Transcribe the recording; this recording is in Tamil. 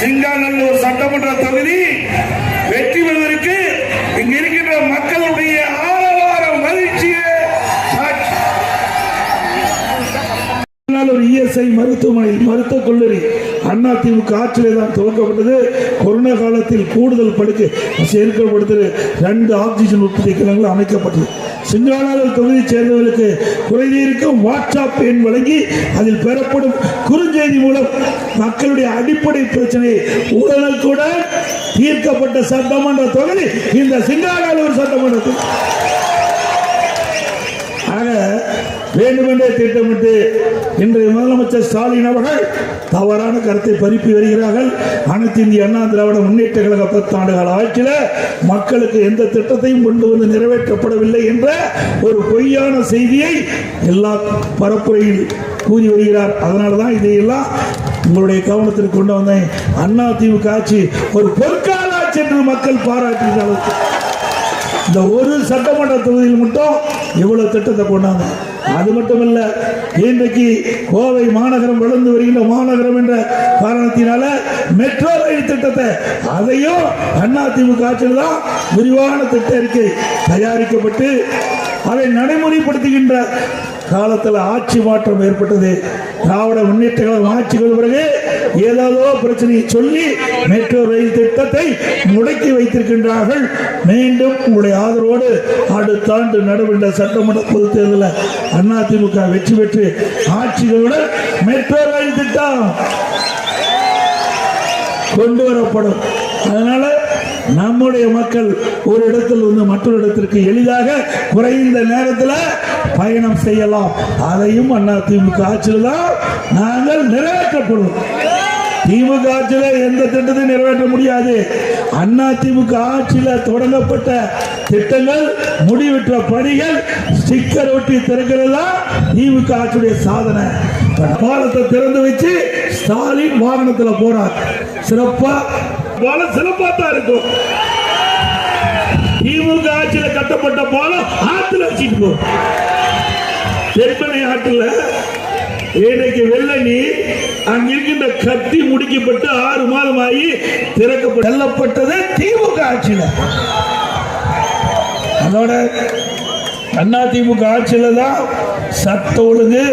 சிங்காநல்லூர் சட்டமன்ற தொகுதி வெற்றி பெறுவதற்கு இங்க இருக்கின்ற மக்களுடைய ஆரவார மகிழ்ச்சியே ஒரு இஎஸ்ஐ மருத்துவமனை மருத்துவக் கல்லூரி அண்ணா திமுக ஆட்சியிலே தான் துவக்கப்பட்டது. கொரோனா காலத்தில் கூடுதல் படுக்கை சேர்க்கப்படுத்தது ரெண்டு ஆக்சிஜன் உற்பத்தி கிளங்கள் அமைக்கப்பட்டது. சிங்கானூர் தொகுதியைச் சேர்ந்தவர்களுக்கு குறைதீருக்கும் வாட்ஸ்அப் எண் வழங்கி அதில் பெறப்படும் குறுஞ்செய்தி மூலம் மக்களுடைய அடிப்படை பிரச்சனை உடனுக்குடன் தீர்க்கப்பட்ட சட்டமன்ற தொகுதி இந்த சிங்காநல்லூர் சட்டமன்ற வேண்டுமென்றே திட்டமிட்டு இன்றைய முதலமைச்சர் ஸ்டாலின் அவர்கள் தவறான கருத்தை பறிப்பி வருகிறார்கள். அனைத்து இந்திய அண்ணா திராவிட முன்னேற்ற கழக பத்தாண்டு கால ஆட்சியில் மக்களுக்கு எந்த திட்டத்தையும் கொண்டு வந்து நிறைவேற்றப்படவில்லை என்ற ஒரு பொய்யான செய்தியை எல்லா பரப்புரையில் கூறி வருகிறார். அதனால தான் இதையெல்லாம் உங்களுடைய கவனத்திற்கு கொண்டு வந்தேன். அண்ணா திமுக ஆட்சி ஒரு பொற்கால ஆட்சி என்று மக்கள் பாராட்டுகிறார்கள் இந்த ஒரு சட்டமன்ற தொகுதியில் மட்டும் இவ்வளவு திட்டத்தை கொண்டாங்க. அது மட்டுமல்ல இன்றைக்கு கோவை மாநகரம் வளர்ந்து வருகின்ற மாநகரம் என்ற காரணத்தினால மெட்ரோ ரயில் திட்டத்தை அதையும் அதிமுக ஆட்சியில் தான் விரிவான திட்ட அறிக்கை தயாரிக்கப்பட்டு அதை நடைமுறைப்படுத்துகின்ற காலத்தில் ஆட்சி மாற்றம் ஏற்பட்டது. திராவிட முன்னேற்ற கழகம் ஆட்சிகள் பிறகு ஏதாவது பிரச்சனையை சொல்லி மெட்ரோ ரயில் திட்டத்தை முடக்கி வைத்திருக்கின்றார்கள். மீண்டும் உங்களுடைய ஆதரவோடு அடுத்த ஆண்டு நடைபெற்ற சட்டமன்ற பொதுத் தேர்தலில் அதிமுக வெற்றி பெற்று ஆட்சிகளுடன் மெட்ரோ ரயில் திட்டம் கொண்டு வரப்படும். அதனால நம்முடைய மக்கள் ஒரு இடத்தில் இருந்து மற்றொரு இடத்திற்கு எளிதாக குறைந்த நேரத்தில் பயணம் செய்யலாம். அதையும் அண்ணா திமுக ஆட்சியில் தான் நாங்கள் நிறைவேற்றப்படும். திமுக ஆட்சியில் எந்த திட்டத்தையும் நிறைவேற்ற முடியாது. அண்ணா திமுக ஆட்சியில் தொடங்கப்பட்ட திட்டங்கள் முடிவிட்ட பணிகள் ஸ்டிக்கர் ஒட்டி திறக்கிறது தான் திமுக ஆட்சியுடைய சாதனை. பாலத்தை திறந்து வச்சு ஸ்டாலின் வாகனத்தில் போறார். சிறப்பாக பாலம் சிறப்பா தான் இருக்கும். திமுக ஆட்சியில் கட்டப்பட்ட பாலம் ஆத்துல வச்சுட்டு போ. தென்பனை ஆற்றுல இன்னைக்கு வெள்ள நீர் அங்க இருக்கின்ற கட்டி முடிக்கப்பட்டு ஆறு மாதம் ஆகி திறக்கப்பட்டது செல்லப்பட்டது திமுக ஆட்சியில. அதோட அண்ணா திமுக ஆட்சியில தான் சத்த ஒழுங்கு